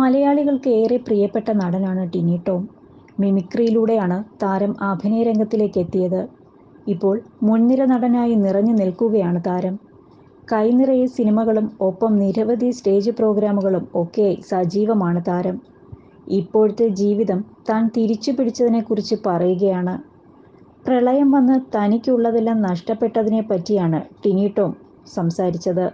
മലയാളികൾക്ക് ഏറെ പ്രിയപ്പെട്ട നടനാണ് ടിനി ടോം. മിമിക്രിയിലൂടെയാണ് താരം അഭിനയ രംഗത്തിലേക്ക് എത്തിയത് ഇപ്പോൾ മുൻനിര നടനായി നിറഞ്ഞു നിൽക്കുകയാണ് താരം. കൈനിറയെ സിനിമകളും ഒപ്പം നിരവധി സ്റ്റേജ് പ്രോഗ്രാമുകളും ഒക്കെ സജീവമാണ് താരം. ഇപ്പോഴത്തെ ജീവിതം താൻ തിരിച്ചു പിടിച്ചതിനെക്കുറിച്ച് പറയുകയാണ്. പ്രളയം വന്ന് തനിക്കുള്ളതെല്ലാം നഷ്ടപ്പെട്ടതിനെ പറ്റിയാണ് ടിനി ടോം സംസാരിച്ചത്.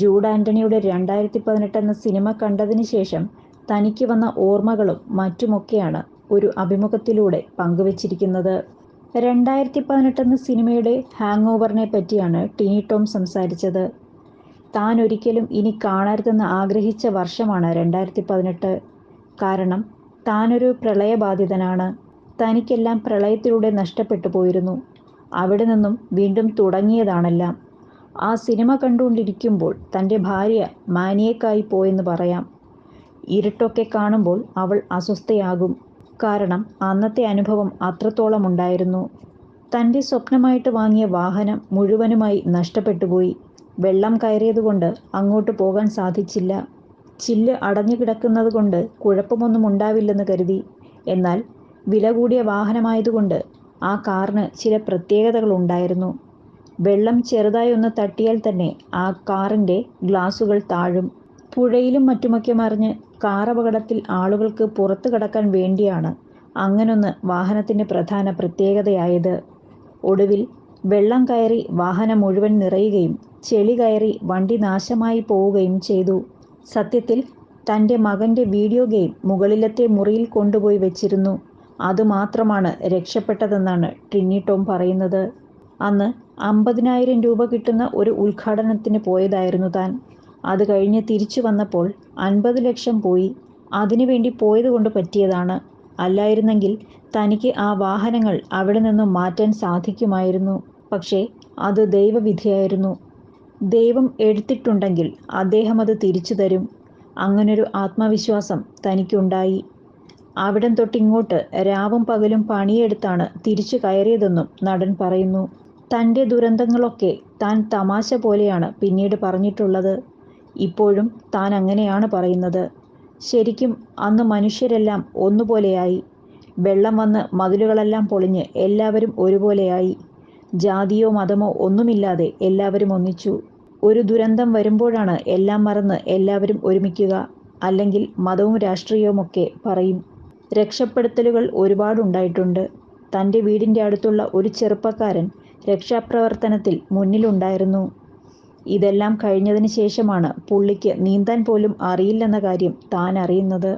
ജൂഡ് ആന്റണിയുടെ രണ്ടായിരത്തി പതിനെട്ട് എന്ന സിനിമ കണ്ടതിന് ശേഷം തനിക്ക് വന്ന ഓർമ്മകളും മറ്റുമൊക്കെയാണ് ഒരു അഭിമുഖത്തിലൂടെ പങ്കുവച്ചിരിക്കുന്നത്. രണ്ടായിരത്തി പതിനെട്ട് എന്ന സിനിമയുടെ ഹാങ് ഓവറിനെ പറ്റിയാണ് ടിനി ടോം സംസാരിച്ചത്. താൻ ഒരിക്കലും ഇനി കാണരുതെന്ന് ആഗ്രഹിച്ച വർഷമാണ് രണ്ടായിരത്തി പതിനെട്ട് കാരണം താനൊരു പ്രളയബാധിതനാണ്. തനിക്കെല്ലാം പ്രളയത്തിലൂടെ നഷ്ടപ്പെട്ടു പോയിരുന്നു. അവിടെ നിന്നും വീണ്ടും തുടങ്ങിയതാണെല്ലാം. ആ സിനിമ കണ്ടുകൊണ്ടിരിക്കുമ്പോൾ തന്റെ ഭാര്യ മാനിയേക്കായി പോയെന്ന് പറയാം. ഇരുട്ടൊക്കെ കാണുമ്പോൾ അവൾ അസ്വസ്ഥയാകും. കാരണം അന്നത്തെ അനുഭവം അത്രത്തോളം ഉണ്ടായിരുന്നു. തന്റെ സ്വപ്നമായിട്ട് വാങ്ങിയ വാഹനം മുഴുവനുമായി നഷ്ടപ്പെട്ടുപോയി. വെള്ളം കയറിയതുകൊണ്ട് അങ്ങോട്ട് പോകാൻ സാധിച്ചില്ല. ചില്ല് അടഞ്ഞു കിടക്കുന്നത് കൊണ്ട് കുഴപ്പമൊന്നും ഉണ്ടാവില്ലെന്ന് കരുതി. എന്നാൽ വില കൂടിയ വാഹനമായതുകൊണ്ട് ആ കാറിന് ചില പ്രത്യേകതകൾ ഉണ്ടായിരുന്നു. വെള്ളം ചെറുതായി ഒന്ന് തട്ടിയാൽ തന്നെ ആ കാറിന്റെ ഗ്ലാസുകൾ താഴും. പുഴയിലും മറ്റുമൊക്കെ മറിഞ്ഞ് കാർ അപകടത്തിൽ ആളുകൾക്ക് പുറത്തു കടക്കാൻ വേണ്ടിയാണ് അങ്ങനൊന്ന് വാഹനത്തിന്റെ പ്രധാന പ്രത്യേകതയായത്. ഒടുവിൽ വെള്ളം കയറി വാഹനം മുഴുവൻ നിറയുകയും ചെളി കയറി വണ്ടി നാശമായി പോവുകയും ചെയ്തു. സത്യത്തിൽ തന്റെ മകന്റെ വീഡിയോ ഗെയിം മുകളിലത്തെ മുറിയിൽ കൊണ്ടുപോയി വെച്ചിരുന്നു. അതുമാത്രമാണ് രക്ഷപ്പെട്ടതെന്നാണ് ടിന്നി ടോം പറയുന്നത്. അന്ന് അമ്പതിനായിരം രൂപ കിട്ടുന്ന ഒരു ഉദ്ഘാടനത്തിന് പോയതായിരുന്നു താൻ. അത് കഴിഞ്ഞ് തിരിച്ചു വന്നപ്പോൾ അൻപത് ലക്ഷം പോയി. അതിനുവേണ്ടി പോയത് കൊണ്ട് പറ്റിയതാണ്. അല്ലായിരുന്നെങ്കിൽ തനിക്ക് ആ വാഹനങ്ങൾ അവിടെ നിന്നും മാറ്റാൻ സാധിക്കുമായിരുന്നു. പക്ഷേ അത് ദൈവവിധിയായിരുന്നു. ദൈവം എടുത്തിട്ടുണ്ടെങ്കിൽ അദ്ദേഹം അത് തിരിച്ചു തരും. അങ്ങനൊരു ആത്മവിശ്വാസം തനിക്കുണ്ടായി. അവിടം തൊട്ടിങ്ങോട്ട് രാവും പകലും പണിയെടുത്താണ് തിരിച്ചു കയറിയതെന്നും നടൻ പറയുന്നു. തന്റെ ദുരന്തങ്ങളൊക്കെ താൻ തമാശ പോലെയാണ് പിന്നീട് പറഞ്ഞിട്ടുള്ളത്. ഇപ്പോഴും താൻ അങ്ങനെയാണ് പറയുന്നത്. ശരിക്കും അന്ന് മനുഷ്യരെല്ലാം ഒന്നുപോലെയായി. വെള്ളം വന്ന് മതിലുകളെല്ലാം പൊളിഞ്ഞ് എല്ലാവരും ഒരുപോലെയായി. ജാതിയോ മതമോ ഒന്നുമില്ലാതെ എല്ലാവരും ഒന്നിച്ചു. ഒരു ദുരന്തം വരുമ്പോഴാണ് എല്ലാം മറന്ന് എല്ലാവരും ഒരുമിക്കുക അല്ലെങ്കിൽ മതവും രാഷ്ട്രീയവുമൊക്കെ പറയും. രക്ഷപ്പെടുത്തലുകൾ ഒരുപാടുണ്ടായിട്ടുണ്ട്. തന്റെ വീടിന്റെ അടുത്തുള്ള ഒരു ചെറുപ്പക്കാരൻ രക്ഷാപ്രവർത്തനത്തിൽ മുന്നിലുണ്ടായിരുന്നു. ഇതെല്ലാം കഴിഞ്ഞതിന് ശേഷമാണ് പുള്ളിക്ക് നീന്താൻ പോലും അറിയില്ലെന്ന കാര്യം താൻ അറിയുന്നത്.